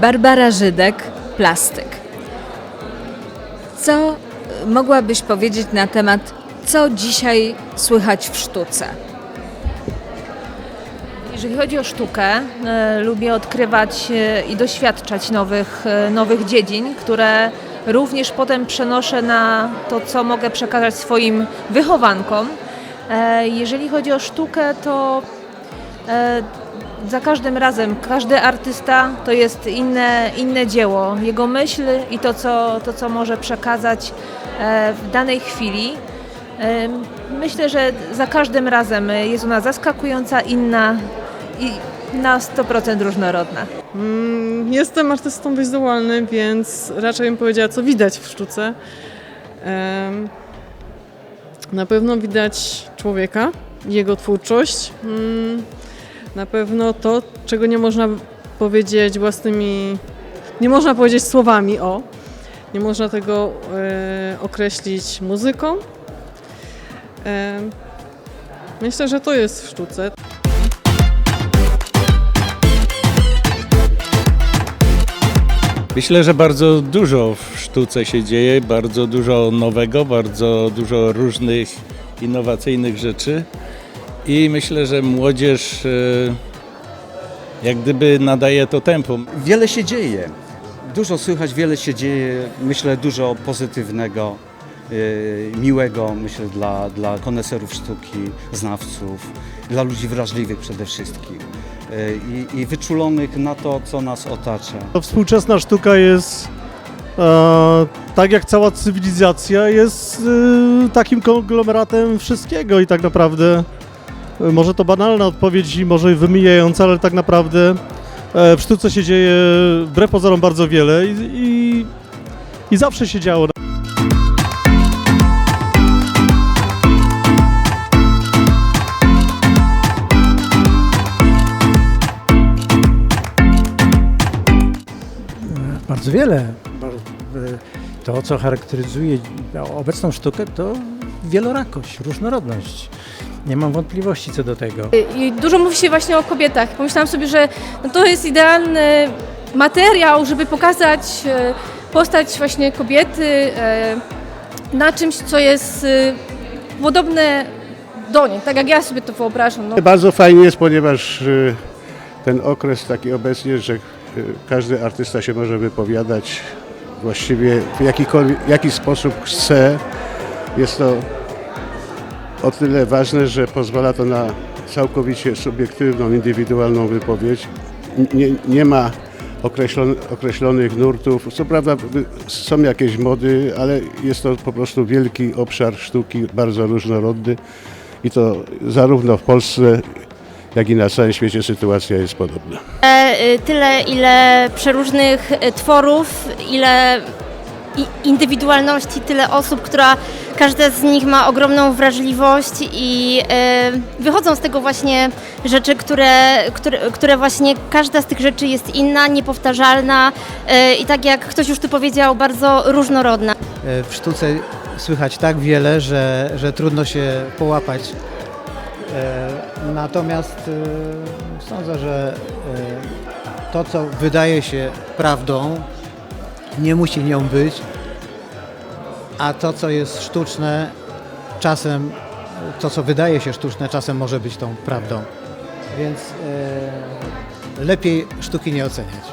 Barbara Żydek, plastyk. Co mogłabyś powiedzieć na temat, co dzisiaj słychać w sztuce? Jeżeli chodzi o sztukę, e, lubię odkrywać e, i doświadczać nowych, e, nowych dziedzin, które również potem przenoszę na to, co mogę przekazać swoim wychowankom. Jeżeli chodzi o sztukę, to za każdym razem każdy artysta to jest inne, inne dzieło, jego myśl i to co, to, co może przekazać e, w danej chwili. E, Myślę, że za każdym razem jest ona zaskakująca, inna i na 100% różnorodna. Mm, Jestem artystą wizualnym, więc raczej bym powiedziała, co widać w sztuce. Na pewno widać człowieka, jego twórczość. Na pewno to, czego nie można powiedzieć własnymi, nie można powiedzieć słowami o. Nie można tego e, określić muzyką. Em, Myślę, że to jest w sztuce. Myślę, że bardzo dużo w sztuce się dzieje, bardzo dużo nowego, bardzo dużo różnych innowacyjnych rzeczy i myślę, że młodzież e, jak gdyby nadaje to tempo. Wiele się dzieje. Dużo słychać, wiele się dzieje. Myślę, dużo pozytywnego, yy, miłego, myślę, dla, dla koneserów sztuki, znawców, dla ludzi wrażliwych przede wszystkim yy, i, i wyczulonych na to, co nas otacza. Współczesna sztuka jest, e, tak jak cała cywilizacja, jest e, takim konglomeratem wszystkiego i tak naprawdę, e, może to banalna odpowiedź i może wymijająca, ale tak naprawdę e, w sztuce się dzieje wbrew pozorom bardzo wiele i, i, i zawsze się działo. Bardzo wiele. E, To, co charakteryzuje obecną sztukę, to wielorakość, różnorodność. Nie mam wątpliwości co do tego. I dużo mówi się właśnie o kobietach. Pomyślałam sobie, że no to jest idealny materiał, żeby pokazać e, postać właśnie kobiety e, na czymś, co jest podobne do niej, tak jak ja sobie to wyobrażam. No. Bardzo fajnie jest, ponieważ y, ten okres taki obecnie, że y, każdy artysta się może wypowiadać właściwie w jakikolwiek, jaki sposób chce. Jest to o tyle ważne, że pozwala to na całkowicie subiektywną, indywidualną wypowiedź. Nie, nie ma określon, określonych nurtów. Co prawda są jakieś mody, ale jest to po prostu wielki obszar sztuki, bardzo różnorodny. I to zarówno w Polsce, jak i na całym świecie sytuacja jest podobna. E, y, tyle, ile przeróżnych y, tworów, ile indywidualności, tyle osób, która każda z nich ma ogromną wrażliwość i e, wychodzą z tego właśnie rzeczy, które, które, które właśnie każda z tych rzeczy jest inna, niepowtarzalna e, i tak jak ktoś już tu powiedział, bardzo różnorodna. E, W sztuce słychać tak wiele, że, że trudno się połapać. Natomiast sądzę, że to, co wydaje się prawdą, nie musi nią być, a to, co jest sztuczne, czasem, to, co wydaje się sztuczne, czasem może być tą prawdą. Więc e, lepiej sztuki nie oceniać.